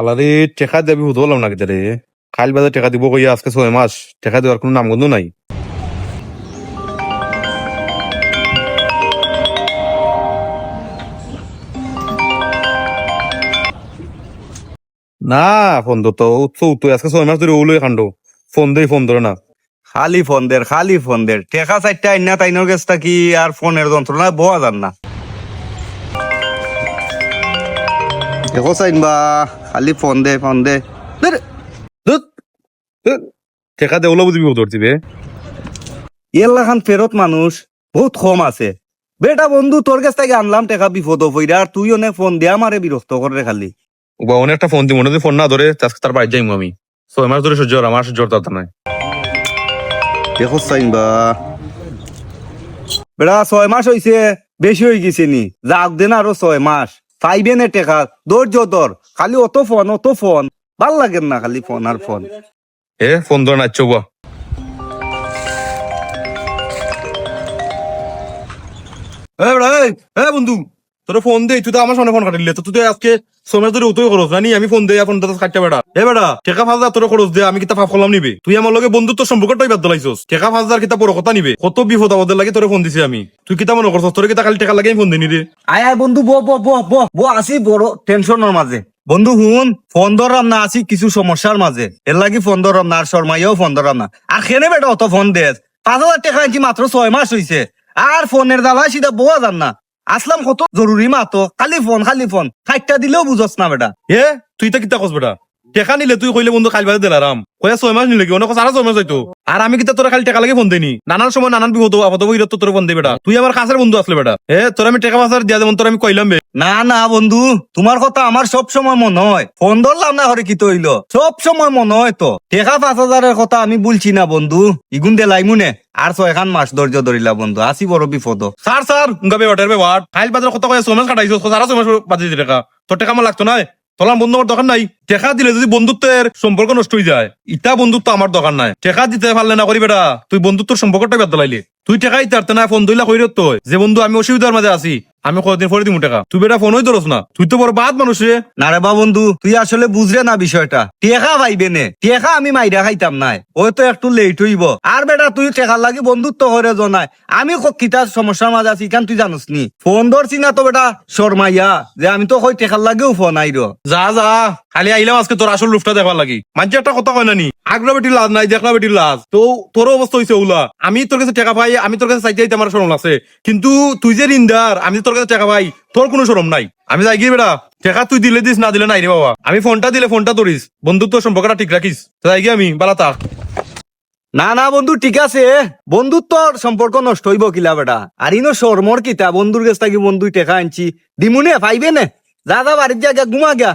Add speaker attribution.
Speaker 1: আলারে টেকা দেবি হুদ বললাম না কেটে খাইল বাজার টেকা দিব কইয়া আজকে ছয় মাস, টেকা দেওয়ার কোনো নামগন্ধ নাই। না, ফোন তো আজকে ছয় মাস ধরে ওলো কাণ্ড ফোন দেই, ফোন ধরে না।
Speaker 2: খালি ফোন দের, খালি ফোন দের। টেকা চারটা আইনা তাইনোর গেছটা কি আর ফোনের যন্ত্রণা, বোয়া যান না। চাইন বা খালি ফোন দে ফোন দে।
Speaker 1: টেকা দে ওলো বুঝবি ধরছি বে।
Speaker 2: খান ফেরত মানুষ বহুত কম আছে। বেটা বন্ধু তোর কাছ থেকে আনলাম টেকা বিপদ হইরা আর তুই অনেক ফোন দিয়া আমারে বিরক্ত করে খালি।
Speaker 1: বা অনেক একটা ফোন দি মনে যদি ফোন না ধরে তার বাড়ি যাইমু আমি। ছয় মাস ধরে সহ্য আমার সহ্য হতো নাই।
Speaker 2: দেখো চাইন বা। বেটা ছয় মাস হইছে বেশি হয়ে গেছে নি। যাক দেন আরও ছয় মাস। পাইবে না টেকা ধৈর্য তোর খালি অত ফোন অত ফোন ভালো লাগে না খালি ফোন আর ফোন।
Speaker 1: এ ফোন দর নাচ্ছ বা এ বন্ধু। তোর ফোন দে তুই তো আমার সামনে ফোন কাটিলে তো তুই তো আজকে সময় ধরে উতই খরচ জানি আমি ফোন দে ফোন তো কাটতে বেড়া এ বেড়া টেকা পাঁচ হাজার তোর খরচ দে আমি কিতা ফাফ করলাম নিবে। তুই আমার লগে বন্ধুত্ব সম্পর্কটাই বাদ দিলাইছস। টেকা পাঁচ হাজার কিতা বড় কথা নিবে। কত বিপদ আমাদের লাগে তোরে ফোন দিছি আমি। তুই কিতা মনে করছস তোর কিতা খালি টেকা লাগে আমি ফোন দিনি রে।
Speaker 2: আয় আয় বন্ধু ব ব ব ব ব আসি বড় টেনশনের মাঝে। বন্ধু হুন ফোন ধরাম না আসি কিছু সমস্যার মাঝে। এর লাগি ফোন ধরাম না আর শর্মাইয়াও ফোন ধরাম না। আর খেনে বেটা অত ফোন দেস পাঁচ হাজার টাকা আনছি মাত্র ছয় মাস হইছে। আর ফোনের জ্বালা সিধা বোয়া যান না। আসলাম কত? জরুরি মা তো। খালি ফোন খালি ফোন। খাইটা দিলেও বুঝস না বেটা।
Speaker 1: হে তুই তা কিতা কস বেটা? টেকা নিলে তুই কইলে বন্ধু কাল বাজে দিলাম কয়া ছয় মাস নিলে কি? অনেক সারা ছয় মাস হইতো আর আমি কিতা তোরা খালি টেকা লাগে ফোন দেনি নানান সময় নানান বিপদ আপদ বইরত তোর ফোন দে বেটা। তুই আমার কাছের বন্ধু আসলে বেটা। এ, তোর আমি টেকা পাঁচ হাজার দিয়া দেবো তোর আমি কইলাম
Speaker 2: না না, বন্ধু, তোমার কথা আমার সব সময় মনে হয়। ফোন ধরলাম না হরে কি তৈল সব সময় মনে হয় তো। টেকা পাঁচ হাজারের কথা আমি বলছি না, বন্ধু। ইগুন দে লাইমুনে। আর ছয়খান মাস ধৈর্য ধরিলা, বন্ধু। আসি বড় বিপদ
Speaker 1: স্যার স্যার গাবে বে খাইল বাজার কত কয়া মাস কাটাইছো? সারা মাস বাজে টাকা। তোর টাকা আমার লাগতো না তোলার বন্ধু আমার দোকান নাই। টাকা দিলে যদি বন্ধুত্বের সম্পর্ক নষ্ট হয়ে যায়, ইটা বন্ধুত্ব আমার দোকান নাই। টাকা দিতে পারলে না করি বেটা। তুই বন্ধুত্বর সম্পর্কটা বাদ দিলাইলি তুই টেকাই দিতে পারতে না ফোন দিলা কইরত তো যে বন্ধু আমি অসুবিধার মাঝে আছি আমি কতদিন পরে দিমু টাকা? তুই বেটা ফোনই ধরস না। তুই তো বড় বাদ মানুষ রে।
Speaker 2: না রে বা বন্ধু তুই আসলে বুঝরে না বিষয়টা। টেকা পাইবে নে টেকা আমি মাইরা খাইতাম নাই। ওই তো একটু লেট হইব। আর বেটা তুই টেকার লাগি বন্ধুত্ব করে জনাই। আমি কিতা সমস্যার মাঝে আছি কারণ তুই জানোস নি? ফোন ধরছি না তো বেটা শর্মাইয়া যে আমি তো কই টেকার লাগেও ফোন আইর।
Speaker 1: যা যা। খালি আইলাম আজকে তোর আসল রূপটা দেখবার লাগি। মাঝে একটা কথা কয় না নি? আগ্রা বেটির লাজ নাই দেখলা বেটির লাজ। তো তোর অবস্থা হয়েছে ওলা। আমি তোর কাছে টাকা পাই আমি তোর কাছে চাইতে আমার সরম আছে কিন্তু তুই যে রিন্দার আমি তোর কাছে টাকা ভাই, তোর কোনো সরম নাই। আমি যাই গিয়ে বেটা টাকা তুই দিলে দিস, না দিলে নাই রে বাবা। আমি ফোনটা দিলে ফোনটা ধরিস, বন্ধুত্ব সম্পর্কটা ঠিক রাখিস। যাই গিয়ে আমি, বালা
Speaker 2: না না, বন্ধু, ঠিক আছে। বন্ধুত্ব সম্পর্ক নষ্ট হইব কিলা বেটা আর ইনো শর্মর কিতা, বন্ধুর কাছ থাকি বন্ধু টেকা আনছি। দিমুনে ফাইবে নে? যা যা, বাড়ির জায়গা ঘুমা গা